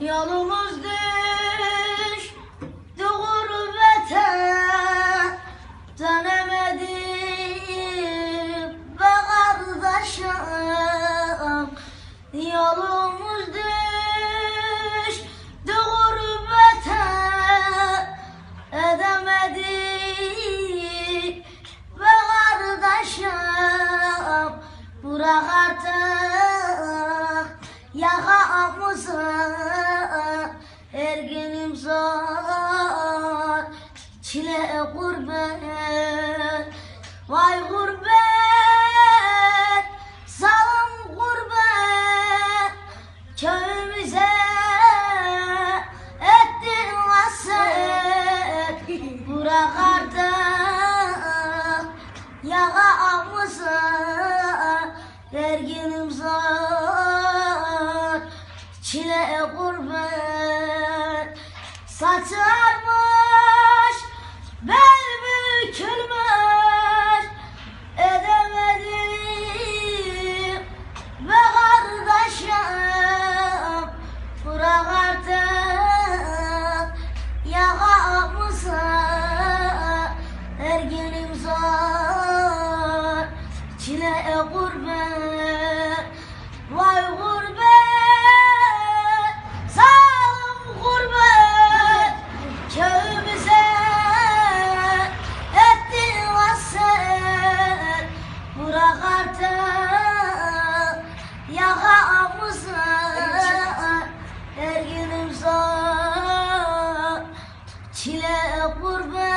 Yolumuz düştü gurbete Dönemedim be kardeşim. Yolumuz düştü gurbete Edemedik be kardeşim. Bırak artık yakamızı Her günüm zor. Çile gurbet Vay gurbet Salım gurbet. Köyümüze Ettin vasıf Bırak artık. Yakamızı Her günüm zor Çile gurbet Saçarmış Bel bükülmüş. Edemedim Ve kardeşim Bırak artık Yakamızı Her günüm zor Çile gurbet. Vay gurbet Ağa avrusu çile gurbet